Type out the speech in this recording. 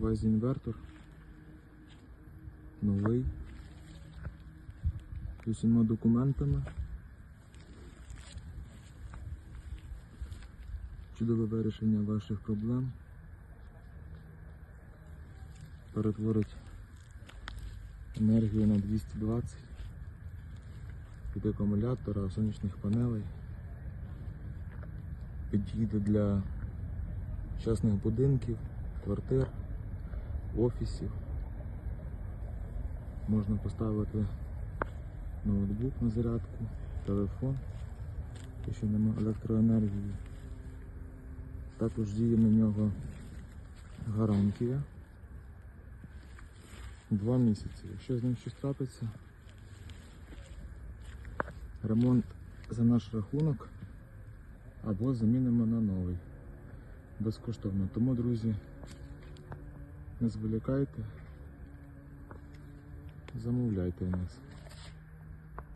увазі інвертор. Новий. З усіма документами. Чудове вирішення ваших проблем. Перетворить енергію на 220 від акумулятора, сонячних панелей. Підійде для частних будинків, квартир, офісів. Можна поставити ноутбук на зарядку, телефон, якщо немає електроенергії. Також діє на нього гарантія. Два місяці. Якщо з ним щось трапиться, ремонт за наш рахунок або замінимо на новий. Безкоштовно. Тому, друзі, не зволікайте, замовляйте у нас.